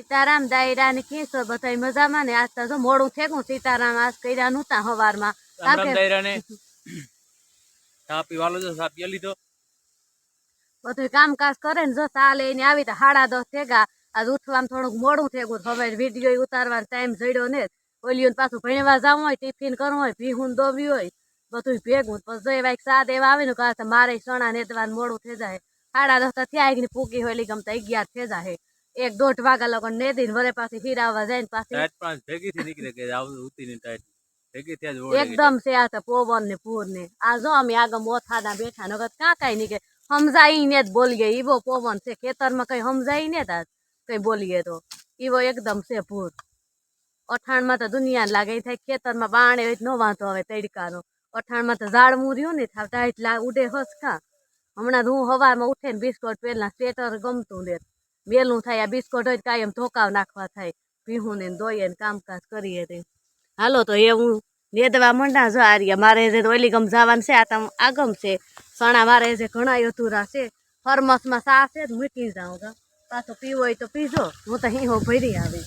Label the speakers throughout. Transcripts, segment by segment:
Speaker 1: સીતારામ દાયરા ને કેસો બધા મજામાં ને આજ તો મોડું થેગું સીતારામ આજ કર્યા નું તા
Speaker 2: રામ રામ
Speaker 1: કારણ કે
Speaker 2: ચા પીવાલો જો ચા પી લીધો.
Speaker 1: બધું કામકાજ કરે ને જો ચા લઈને આવી તો હાડા દસ થેગા. આજ ઉઠવામાં થોડુંક મોડું થેગું હવે વીડિયો ઉતારવાનો ટાઈમ જડ્યો ને. ઓલિયું પાછું ભણવા જવું હોય ટિફિન કરવું હોય ભીહું દોવી હોય બધું ભેગું પછી જો એવા એક સા દેવા આવે ને કહે મારે સણા નેતવાનું મોડું થઈ જાય સાડા દસ થયા ને પૂકી હોય ગમતા અગિયાર થઈ જાય એક દોઢ વાગ્યા લોકો દિન વરે પાછી હીરાવા જાય ને પાછી.
Speaker 2: ટાઈટ પાંચ ભેગી થી નીકળે કે આવું ઉતી ની ટાઈટ. ભેગી ત્યાં જ
Speaker 1: એકદમ છે આ તો પવન ને પૂર ને. આ જો અમે આગળ મોથાના બેઠા નગર કાં કાંઈ નહીં કે સમજાઈ ને જ બોલીએ. ઈવો પવન છે ખેતરમાં કઈ સમજાય ને તાર કઈ બોલીએ તો. ઈવો એકદમ છે ભૂર અઠાણમાં તો દુનિયા લાગે થાય ખેતરમાં બાણે હોય નો ન વાંધો આવે તડકાનો. અઠાણમાં તો ઝાડ મૂર્યું ને થાવ ટાઈટ લા ઉડે હસ ખા હમણાં હું હવારમાં ઉઠે ને બિસ્કોટ પહેલા સ્વેટર ગમતું ને. મેલું થાય આ બિસ્કોટ હોય કાયમ ધોકાવ નાખવા થાય. પીહું ને દોઈએ ને કામકાજ કરીએ તે. હાલો તો એ હું નેદવા મંડા જો આર્યા. મારે જે ઓલી ગમ જવાનું છે આ તમ આગમ છે. સણા મારે જે ઘણા અધૂરા છે. ફરમસમાં સા છે જ મૂકી જાઉં ગા. પાછો પીવો હોય તો પીજો હું તો હીહો ભરી આવે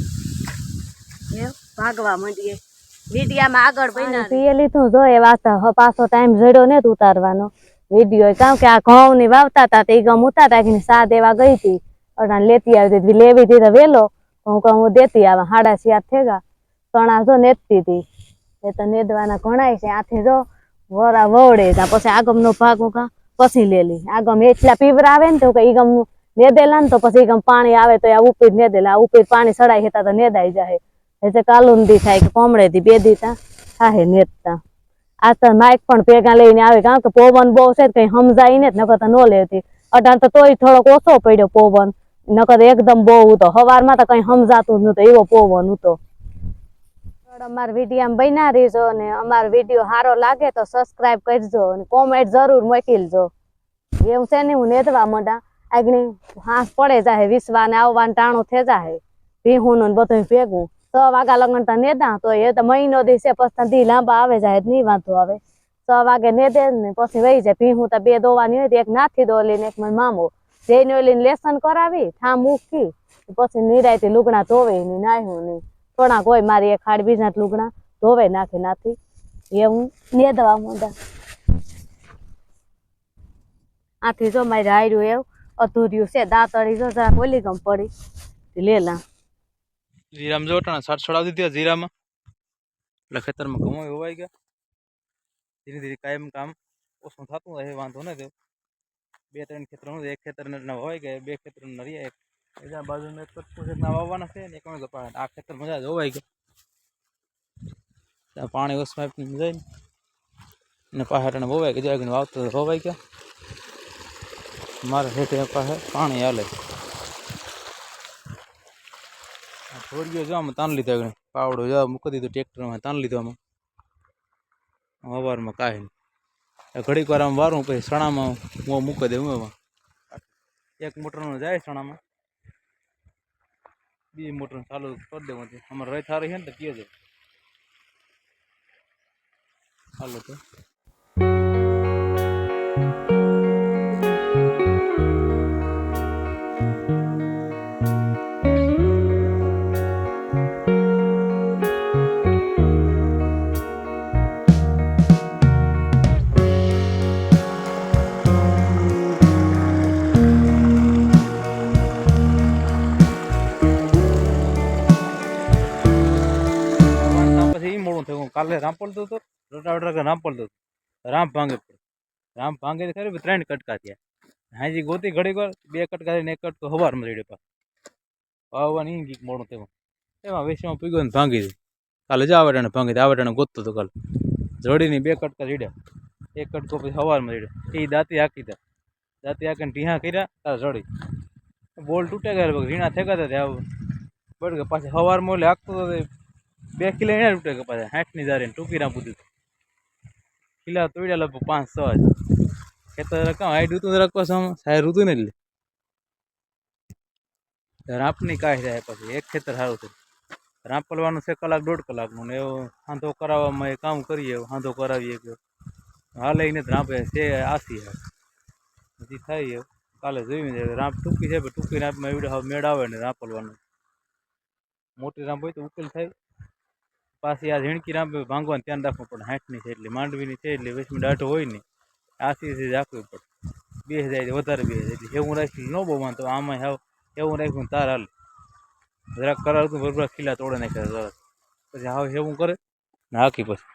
Speaker 1: એમ ભાગવા માંડીએ. મીડિયામાં આગળ બન્યા પીએ લીધું જો એ વાત પાછો ટાઈમ જડ્યો ને ઉતારવાનો. વીડિયો કારણ કે આ ઘઉં ની વાવતા હતા તે ગમ ઉતારતા કે સા દેવા ગઈ હતી અટાણ લેતી આવતી હતી લેવી હતી તો વેલો હું કહું, હું દેતી આવે હાડા શિયાર થેગા. ચણા જો નેતતી હતી. એ તો નેદવાના ઘણાય છે. આથી જો વરા વવડે તા પછી આગમનો ભાગ હું કા પછી લેલી. આગમ એટલા પીવરા આવે ને તો કે ગમ નેદેલા ને તો પછી ગમ પાણી આવે તો આ ઉપીર નેદેલા. આ ઉપીર પાણી સડાઈ હેતા તો નેદાઈ જાય એટલે કાલુંદી થાય કે કોમળે દી બે દીતા થાહે નેતતા આ તો માઇક પણ ભેગા લઈને આવે કારણ કે પવન બહુ છે કઈ સમજાય ને નકર તો ન લેતી. અઢાર તો તોય થોડોક ઓછો પડ્યો પવન. નકર એકદમ બહુ તો સવારમાં તો કઈ સમજાતું જ નતું એવો પોવન હતો. અમાર વીડિયો બન્યા રહીજો અને અમારો વીડિયો સારો લાગે તો સબસ્ક્રાઇબ કરજો અને કોમેન્ટ જરૂર મોકલજો. એવું છે ને, હું નેતવા માંડા. આગળ હાંસ પડે જાય વિસવા ને આવવાનું ટાણું થઈ જાય ભીહું ને બધું ભેગું. સો વાગ્યા લગન તો નેદા તો એ તો મહિનો દિવસે પછી દી લાંબા આવે જાય નહીં વાંધો આવે. સો વાગે નેદે ને પછી વહી જાય. ભીહું તો બે દોવાની હોય એક નાથી દોલી ને એક મને મામો. જઈને ઓલીને લેસન કરાવી ઠા મૂકી, પછી નિરાયથી લુગણા ધોવે ને નાહ્યું નહીં. થોડાક હોય મારી એક હાડ બીજા લુગણા ધોવે નાખી નાથી. હું નેદવા માંડા આથી જો મારી હાર્યું એવું, અધૂર્યું છે, દાંતળી જો જરા ઓલી ગમ પડી. લેલા
Speaker 2: જીરામ જો ટાણા સાત છોડાવી દીધી જીરામાં. એટલે ખેતરમાં ઘઉં હોવાઈ ગયા. ધીરે ધીરે કાયમ કામ ઓછું થતું રહે વાંધો નથી બે ત્રણ ખેતરનું એક ખેતર હોવાઈ ગયા બે ખેતર નરી એક એના બાજુમાં એક કટકું છે ના વાવવાના છે ને એક વાગે પાડે આ ખેતર મજા જ હોવાઈ ગયા ત્યાં પાણી ઓછમાં જાય ને પાછા ટાણે હોવાઈ ગયા આગળ વાવતો હોવાઈ ગયા મારે હેઠે પાસે પાણી હાલે થોડીઓ જો આમાં તાન લીધા આગળ પાવડો જો મૂકી દીધો ટ્રેક્ટરમાં તાન લીધો આમાં અવારમાં કાંઈ નહીં ઘડીક વાર આમ વારું, પછી સણામાં હું મૂકી દઉં, એમાં. એક મોટરનો જાય સણામાં. બીજી મોટર ચાલુ કરી દેવું અમારે રહી થારી છે ને તો કહેજો. છે ચાલો તો. ઈ થયું. કાલે રામપોળ તો હતો રોટાવેટર કે રામ પડતો હતો રામ ભાંગે રામ ભાંગે તો ખરી ત્રણ કટકા થયા. હાજી ગોતી ઘડી વાર, બે કટકા થઈને એક કટકો હવારમાં રેડ્યો પા વાવવાની ઈ ગીક મોડું થયું. એમાં વેસમાં પીગો ને ભાંગી દીધું કાલે જ આવટાણે ભાંગી દીધું આવટાણે ગોતતો હતો કાલે. જોડીની બે કટકા રેડ્યા. એક કટકો પછી હવારમાં રેડ્યો. એ દાંતી હાકી દા દાંતી હાકીને ઢીહા કર્યા તાર જોડી. બોલ તૂટે ગયા રીણા થેકાતા હતા ત્યાં. બળ કે પાછી હવારમાં મોલે હાકતો હતો તે બે કિલો એને રૂપિયા કે પાછા હાઠની જારે ટૂંકી ના પૂછ્યું કિલા તોડ્યા લગભગ પાંચ છ જ. ખેતર રકમ હાઈટ ઋતુ પાછું આમ સાહેર નહીં એટલે. રાંપની કાંઈ થાય પછી, એક ખેતર સારું છે. રાંપલવાનું છે કલાક, દોઢ કલાકનું ને એવો હાંધો કરાવવામાં એ કામ કરીએ, હાંધો કરાવીએ કે હાલે એને રાંપે છે આસી હે હજી થાય એવું કાલે જોયું રાંપ ટૂંકી છે ટૂંકી રાંપમાં એવડે મેળ આવે ને રાંપલવાનું. મોટી રાંપ હોય તો ઉકેલ થાય. પાછી આ ઝીણકી રાંપ ભાંગવાનું ધ્યાન રાખવું પડે. હાંઠની છે એટલે, માંડવીની છે એટલે વચમાં દાઢો હોય નહીં આથી સીધી રાખવી પડે. બે જાય વધારે બે જાય એટલે એવું રાખી ન બહુ માનતો આમાં હાવ એવું રાખ્યું તાર હાલ. જરાક કરાવતું બરોબર ખીલા તોડે નાખ્યા પછી હાવ એવું કરે ને હાકી પછી.